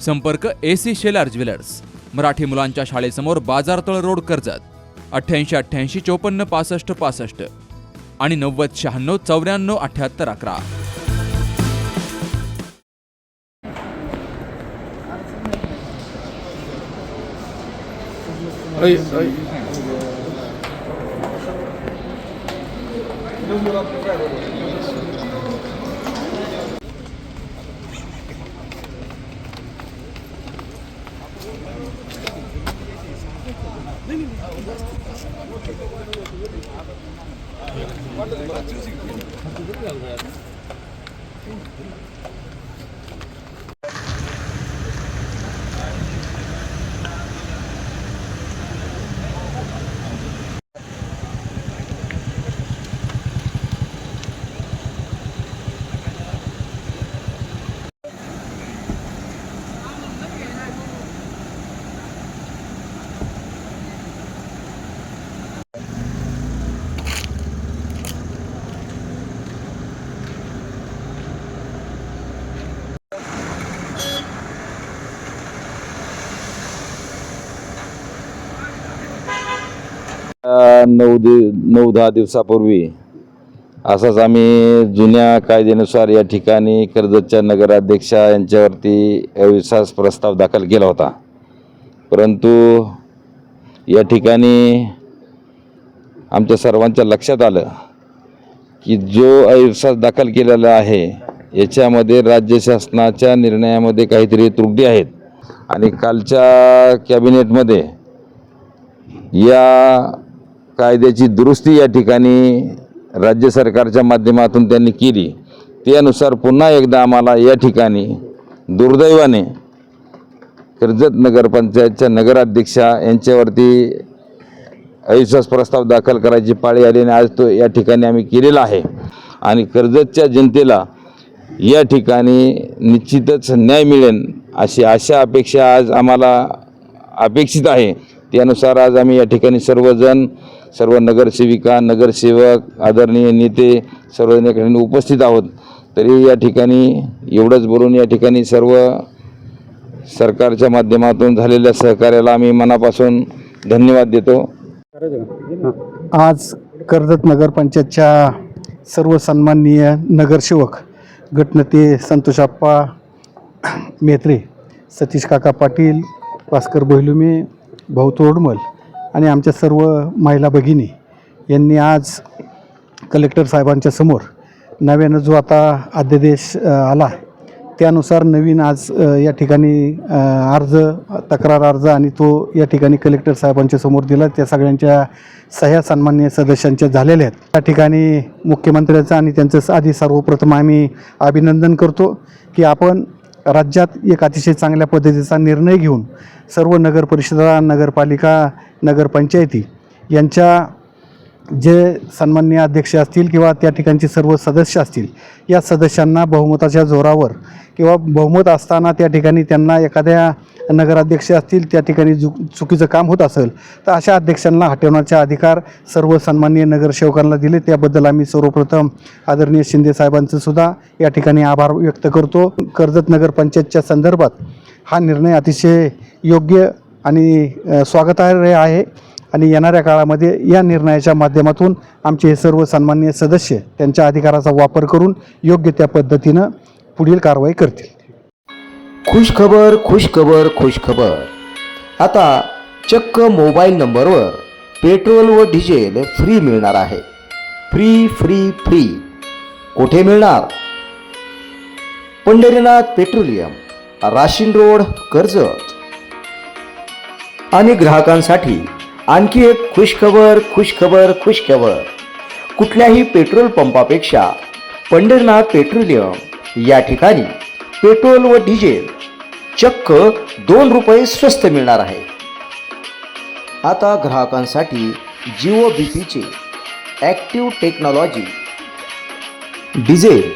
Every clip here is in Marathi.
संपर्क A C Shelar jewellers. Marathi मुलांच्या शाळेसमोर बाजारतळ रोड कर्जत. अठ्ठ्याऐंशी अठ्ठ्याऐंशी चोपन्न पासष्ट पासष्ट. आणि नव्वद शहाण्णव चौऱ्याण्णव अठ्ठ्याहत्तर अकरा. Thank you. नऊ दि नऊ दहा दिवसापूर्वी असाच आम्ही जुन्या कायद्यानुसार या ठिकाणी कर्जतच्या नगराध्यक्षा यांच्यावरती अविश्वास प्रस्ताव दाखल केला होता. परंतु या ठिकाणी आमच्या सर्वांच्या लक्षात आलं की जो अविश्वास दाखल केलेला आहे याच्यामध्ये राज्य शासनाच्या निर्णयामध्ये काहीतरी त्रुटी आहेत आणि कालच्या कॅबिनेटमध्ये या कायद्याची दुरुस्ती या ठिकाणी राज्य सरकारच्या माध्यमातून त्यांनी केली. त्यानुसार पुन्हा एकदा आम्हाला या ठिकाणी दुर्दैवाने कर्जत नगरपंचायतच्या नगराध्यक्षा यांच्यावरती अविश्वास प्रस्ताव दाखल करायची पाळी आली आणि आज तो या ठिकाणी आम्ही केलेला आहे. आणि कर्जतच्या जनतेला या ठिकाणी निश्चितच न्याय मिळेल अशी आशा अपेक्षा आज आम्हाला अपेक्षित आहे. त्यानुसार आज आम्ही या ठिकाणी सर्वजण सर्व नगरसेविका नगरसेवक आदरणीय नेते सर्व ठिकाणी उपस्थित आहोत. तरी या ठिकाणी एवढंच बोलून या ठिकाणी सर्व सरकारच्या माध्यमातून झालेल्या सहकार्याला आम्ही मनापासून धन्यवाद देतो. आज कर्जत नगरपंचायतच्या सर्व सन्माननीय नगरसेवक गटनेते संतोषाप्पा मेत्रे सतीश काका पाटील भास्कर भैलुमे भाऊ तोडमल आणि आमच्या सर्व महिला भगिनी यांनी आज कलेक्टर साहेबांच्या समोर नव्यानं जो आता अध्यादेश आला त्यानुसार नवीन आज या ठिकाणी अर्ज तक्रार अर्ज आणि तो या ठिकाणी कलेक्टर साहेबांच्या समोर दिला. त्या सगळ्यांच्या सह्या सन्मान्य सदस्यांच्या झालेल्या आहेत. त्या ठिकाणी मुख्यमंत्र्यांचं आणि त्यांचं आधी सर्वप्रथम आम्ही अभिनंदन करतो की आपण राज्यात एक अतिशय चांगल्या पद्धतीचा निर्णय घेऊन सर्व नगर परिषदा नगरपालिका नगरपंचायती यांच्या जे सन्माननीय अध्यक्ष असतील किंवा त्या ठिकाणचे सर्व सदस्य असतील या सदस्यांना बहुमताच्या जोरावर किंवा बहुमत असताना त्या ठिकाणी त्यांना एखाद्या नगराध्यक्ष असतील त्या ठिकाणी चु चुकीचं काम होत असेल तर अशा अध्यक्षांना हटवण्याचा अधिकार सर्व सन्माननीय नगरसेवकांना दिले. त्याबद्दल आम्ही सर्वप्रथम आदरणीय शिंदे साहेबांचं सुद्धा या ठिकाणी आभार व्यक्त करतो. कर्जत नगरपंचायतच्या संदर्भात हा निर्णय अतिशय योग्य आणि स्वागतार्ह आहे. आणि येणाऱ्या काळामध्ये या निर्णयाच्या माध्यमातून आमचे हे सर्व सन्मान्य सदस्य त्यांच्या अधिकाराचा वापर करून योग्य त्या पद्धतीनं पुढील कारवाई करतील. खुश खबर खुश खबर खुश खबर. आता चक्क मोबाईल नंबरवर पेट्रोल व डिझेल फ्री मिळणार आहे. Free free free. कुठे मिळणार? Pandharinath petroleum Rashin road Karjat. आणि ग्राहकांसाठी आणखी एक खुशखबर खुशखबर खुशखबर. कुठल्याही पेट्रोल पंपापेक्षा पंढरनाथ पेट्रोलियम या ठिकाणी पेट्रोल व डिझेल चक्क दोन रुपये स्वस्त मिळणार आहे. आता ग्राहकांसाठी जिओ बी पीचे ॲक्टिव्ह टेक्नॉलॉजी. डिझेल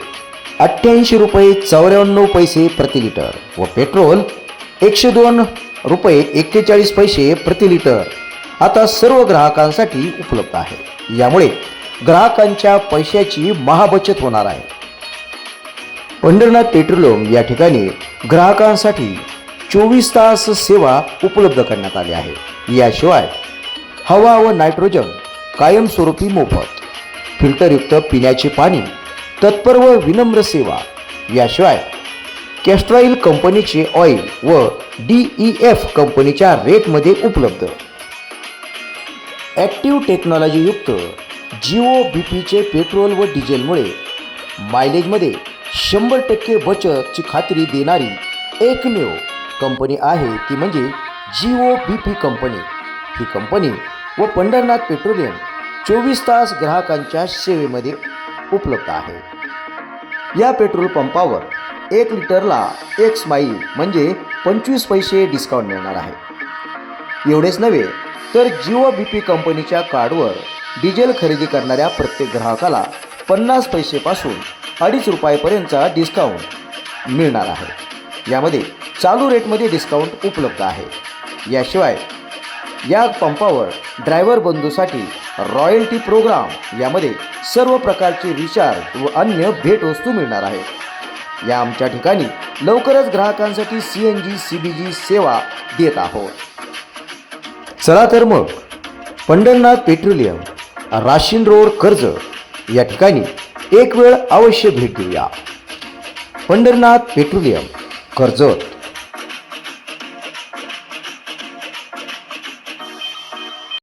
अठ्ठ्याऐंशी रुपये चौऱ्याण्णव पैसे प्रति लिटर व पेट्रोल एकशे दोन रुपये एक्केचाळीस पैसे प्रति लिटर. आता सर्व ग्राहकांसाठी उपलब्ध आहे. यामुळे ग्राहकांच्या पैशाची महाबचत होणार आहे. पंढरनाथ पेट्रोलियम या ठिकाणी ग्राहकांसाठी चोवीस तास सेवा उपलब्ध करण्यात आली आहे. याशिवाय हवा व नायट्रोजन कायमस्वरूपी मोफत फिल्टरयुक्त पिण्याचे पाणी तत्पर व विनम्र सेवा याशिवाय कॅस्ट्रॉईल कंपनीचे ऑइल व डी ई एफ कंपनीच्या रेटमध्ये उपलब्ध. ॲक्टिव्ह टेक्नॉलॉजीयुक्त जिओ बी पीचे पेट्रोल व डिझेलमुळे मायलेजमध्ये शंभर टक्के बचतची खात्री देणारी एकमेव कंपनी आहे ती म्हणजे जिओ बी पी कंपनी. ही कंपनी व पंढरनाथ पेट्रोलियम चोवीस तास ग्राहकांच्या सेवेमध्ये उपलब्ध आहे. या पेट्रोल पंपावर एक लिटरला एक स्माईल म्हणजे पंचवीस पैसे डिस्काउंट मिळणार आहे. एवढेच नव्हे तर जिओ बी पी कंपनीच्या कार्डवर डिझेल खरेदी करणाऱ्या प्रत्येक ग्राहकाला पन्नास पैसेपासून अडीच रुपयापर्यंतचा डिस्काउंट मिळणार आहे. यामध्ये चालू रेटमध्ये डिस्काउंट उपलब्ध आहे. याशिवाय या पंपावर ड्रायव्हर बंधूसाठी रॉयल्टी प्रोग्राम यामध्ये सर्व प्रकारचे रिचार्ज व अन्य भेटवस्तू मिळणार आहेत. या आमच्या ठिकाणी लवकरच ग्राहकांसाठी C N G C B G सेवा देत आहोत. चला तर मग पंढरनाथ पेट्रोलियम राशीन रोड कर्ज या ठिकाणी एक वेळ अवश्य भेट देऊया. पंढरनाथ पेट्रोलियम कर्जत.